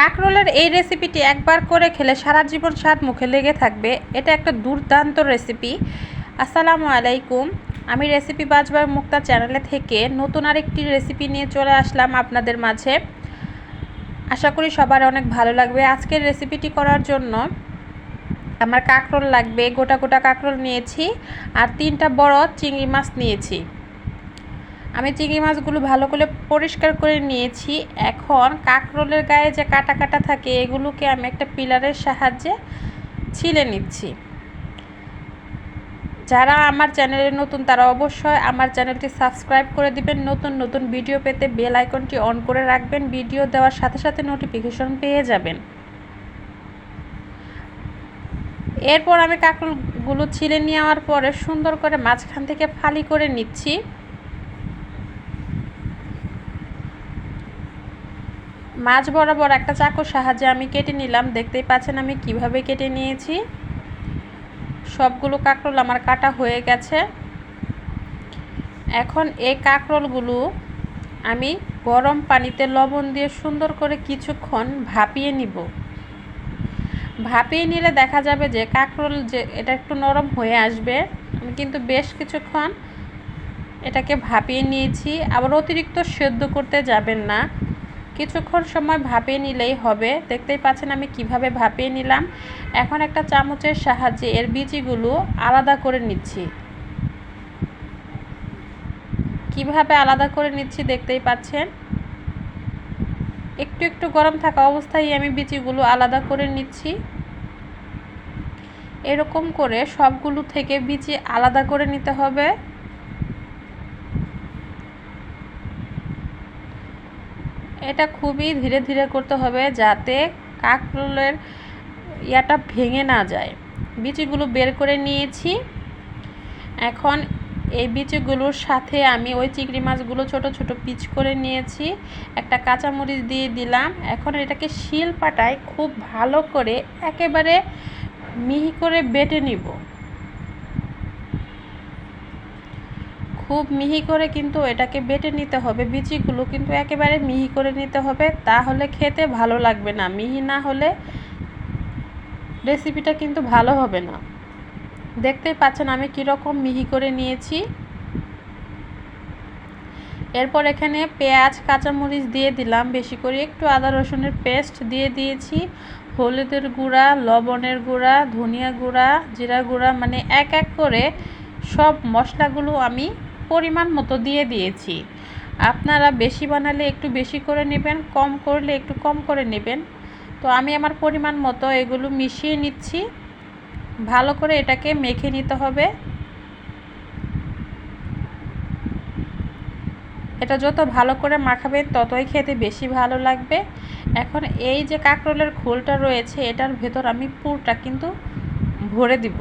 কাকরোলের এই রেসিপিটি একবার করে খেলে সারা জীবন স্বাদ মুখে লেগে থাকবে। এটা একটা দুর্দান্ত রেসিপি। আসসালামু আলাইকুম। আমি রেসিপি বাজবার মুক্তা চ্যানেলে থেকে নতুন আরেকটি রেসিপি নিয়ে চলে আসলাম আপনাদের মাঝে। আশা করি সবার অনেক ভালো লাগবে। আজকের রেসিপিটি করার জন্য আমার কাঁকরোল লাগবে। গোটা গোটা কাঁকরোল নিয়েছি আর তিনটা বড় চিংড়ি মাছ নিয়েছি। আমি চিংড়ি মাছগুলো ভালো করে পরিষ্কার করে নিয়েছি। এখন কাঁকরোলের গায়ে যে কাটা কাটা থাকে, এগুলোকে আমি একটা পিলারের সাহায্যে ছিলে নিচ্ছি। যারা আমার চ্যানেলে নতুন, তারা অবশ্যই আমার চ্যানেলটি সাবস্ক্রাইব করে দিবেন। নতুন নতুন ভিডিও পেতে বেল আইকনটি অন করে রাখবেন। ভিডিও দেওয়ার সাথে সাথে নোটিফিকেশন পেয়ে যাবেন। এরপর আমি কাঁকরোলগুলো ছিলে নেওয়ার পরে সুন্দর করে মাঝখান থেকে ফালি করে নিচ্ছি। মাছ বরাবর একটা চাকুর সাহায্যে আমি কেটে নিলাম। দেখতেই পাচ্ছেন আমি কীভাবে কেটে নিয়েছি। সবগুলো কাঁকরোল আমার কাটা হয়ে গেছে। এখন এই কাঁকরোলগুলো আমি গরম পানিতে লবণ দিয়ে সুন্দর করে কিছুক্ষণ ভাপিয়ে নিব। ভাপিয়ে নিলে দেখা যাবে যে কাঁকরোল যে এটা একটু নরম হয়ে আসবে। আমি কিন্তু বেশ কিছুক্ষণ এটাকে ভাপিয়ে নিয়েছি। আবার অতিরিক্ত সেদ্ধ করতে যাবেন না। কিছুক্ষণ সময় ভাপিয়ে নিলেই হবে। দেখতেই পাচ্ছেন আমি কীভাবে ভাপিয়ে নিলাম। এখন একটা চামচের সাহায্যে এর বিচিগুলো আলাদা করে নিচ্ছি। কীভাবে আলাদা করে নিচ্ছি দেখতেই পাচ্ছেন? একটু একটু গরম থাকা অবস্থায় আমি বিচিগুলো আলাদা করে নিচ্ছি। এরকম করে সবগুলো থেকে বিচি আলাদা করে নিতে হবে। এটা খুবই ধীরে ধীরে করতে হবে যাতে কাঁকরোলের ইয়াটা ভেঙে না যায়। বিচিগুলো বের করে নিয়েছি। এখন এই বিচিগুলোর সাথে আমি ওই চিংড়ি মাছগুলো ছোট ছোট পিচ করে নিয়েছি। একটা কাঁচামরিচ দিয়ে দিলাম। এখন এটাকে শিল পাটায় খুব ভালো করে একেবারে মিহি করে বেটে নিব। খুব মিহি করে কিন্তু এটাকে বেটে নিতে হবে বিচিগুলো কিন্তু একেবারে মিহি করে নিতে হবে। তাহলে খেতে ভালো লাগবে না। মিহি না হলে রেসিপিটা কিন্তু ভালো হবে না। দেখতেই পাচ্ছেন আমি কীরকম মিহি করে নিয়েছি। এরপর এখানে পেঁয়াজ, কাঁচামরিচ দিয়ে দিলাম। বেশি করে একটু আদা রসুনের পেস্ট দিয়ে দিয়েছি। হলুদের গুঁড়া, লবণের গুঁড়া, ধনিয়া গুঁড়া, জিরা গুঁড়া মানে এক এক করে সব মশলাগুলো আমি পরিমাণ মতো দিয়ে দিয়েছি। আপনারা বেশি বানালে একটু বেশি করে নেবেন, কম করলে একটু কম করে নেবেন। তো আমি আমার পরিমাণ মতো এগুলো মিশিয়ে নিচ্ছি। ভালো করে এটাকে মেখে নিতে হবে। এটা যত ভালো করে মাখাবেন, ততই খেতে বেশি ভালো লাগবে। এখন এই যে কাঁকরোলের খোলটা রয়েছে, এটার ভেতর আমি পুরটা কিন্তু ভরে দিব।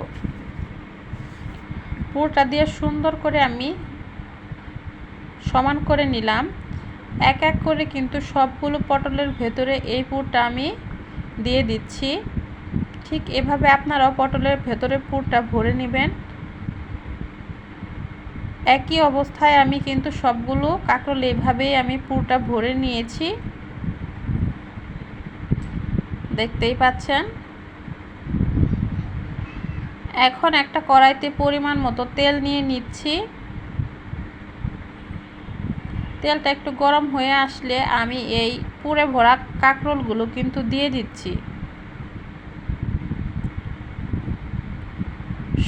পুরটা দিয়ে সুন্দর করে আমি সমান করে নিলাম। এক এক করে কিন্তু সবগুলো পটলের ভেতরে এই পুরটা আমি দিয়ে দিচ্ছি। ঠিক এভাবে আপনারাও পটলের ভেতরে পুরটা ভরে নেবেন। একই অবস্থায় আমি কিন্তু সবগুলো কাঁকরোল এভাবেই আমি পুরটা ভরে নিয়েছি। দেখতেই পাচ্ছেন? এখন একটা কড়াইতে পরিমাণ মতো তেল নিয়ে নিচ্ছি। তেলটা একটু গরম হয়ে আসলে আমি এই পুরে ভরা কাঁকরোলগুলো কিন্তু দিয়ে দিচ্ছি।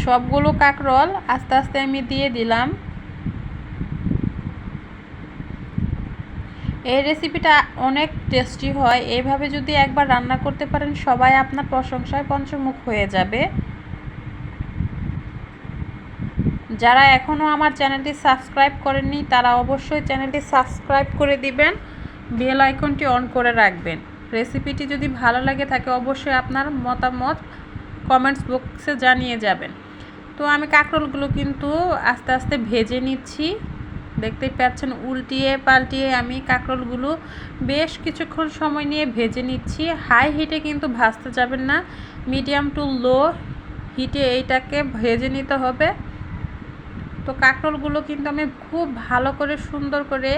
সবগুলো কাঁকরোল আস্তে আস্তে আমি দিয়ে দিলাম। এই রেসিপিটা অনেক টেস্টি হয়। এইভাবে যদি একবার রান্না করতে পারেন, সবাই আপনার প্রশংসায় পঞ্চমুখ হয়ে যাবে। যারা এখনও আমার চ্যানেলটি সাবস্ক্রাইব করেননি, তারা অবশ্যই চ্যানেলটি সাবস্ক্রাইব করে দিবেন, বেল আইকনটি অন করে রাখবেন। রেসিপিটি যদি ভালো লাগে থাকে, অবশ্যই আপনার মতামত কমেন্টস বক্সে জানিয়ে যাবেন। তো আমি কাঁকরোলগুলো কিন্তু আস্তে আস্তে ভেজে নিচ্ছি। দেখতেই পাচ্ছেন, উল্টিয়ে পাল্টিয়ে আমি কাঁকরোলগুলো বেশ কিছুক্ষণ সময় নিয়ে ভেজে নিচ্ছি। হাই হিটে কিন্তু ভাজতে যাবেন না, মিডিয়াম টু লো হিটে এইটাকে ভেজে নিতে হবে। তো কাঁকরোলগুলো কিন্তু আমি খুব ভালো করে সুন্দর করে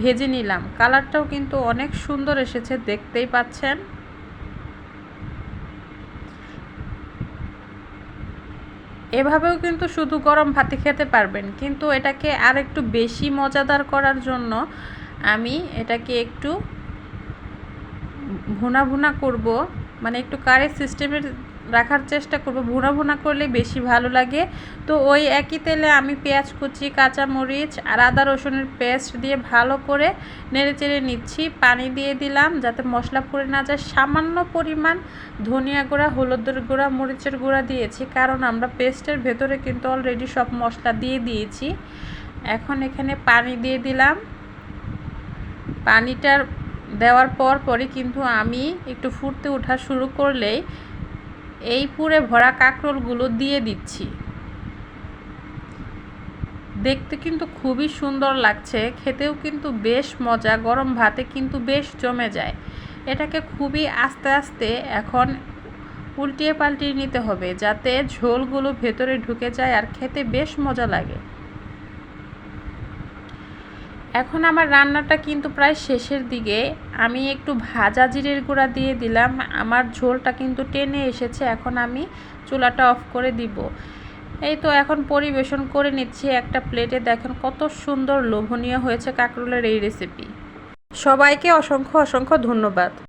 ভেজে নিলাম। কালারটাও কিন্তু অনেক সুন্দর এসেছে, দেখতেই পাচ্ছেন। এভাবেও কিন্তু শুধু গরম ভাতে খেতে পারবেন, কিন্তু এটাকে আর একটু বেশি মজাদার করার জন্য আমি এটাকে একটু ভুনা ভুনা করব। মানে একটু কারের সিস্টেমের রাখার চেষ্টা করব। ভুনা ভুনা করলে বেশি ভালো লাগে। তো ওই একই তেলে আমি পেঁয়াজ কুচি, কাঁচামরিচ আর আদা রসুনের পেস্ট দিয়ে ভালো করে নেড়ে চেড়ে নিচ্ছি। পানি দিয়ে দিলাম যাতে মশলা পড়ে না যায়। সামান্য পরিমাণ ধনিয়া গুঁড়া, হলুদের গুঁড়া, মরিচের গুঁড়া দিয়েছি কারণ আমরা পেস্টের ভেতরে কিন্তু অলরেডি সব মশলা দিয়ে দিয়েছি। এখন এখানে পানি দিয়ে দিলাম। পানিটার দেওয়ার পর পরে কিন্তু আমি একটু ফুটতে ওঠা শুরু করলেই এই পুরে ভরা কাঁকরোলগুলো দিয়ে দিচ্ছি। দেখতে কিন্তু খুবই সুন্দর লাগছে, খেতেও কিন্তু বেশ মজা, গরম ভাতে কিন্তু বেশ জমে যায়। এটাকে খুবই আস্তে আস্তে এখন উল্টিয়ে পাল্টিয়ে নিতে হবে, যাতে ঝোলগুলো ভেতরে ঢুকে যায় আর খেতে বেশ মজা লাগে। এখন আমার রান্নাটা কিন্তু প্রায় শেষের দিকে। আমি একটু ভাজা জিরের গুঁড়া দিয়ে দিলাম। আমার ঝোলটা কিন্তু টেনে এসেছে। এখন আমি চুলাটা অফ করে দিব। এই তো এখন পরিবেশন করে নিচ্ছি একটা প্লেটে। দেখেন কত সুন্দর লোভনীয় হয়েছে কাঁকরোলের এই রেসিপি সবাইকে অসংখ্য অসংখ্য ধন্যবাদ।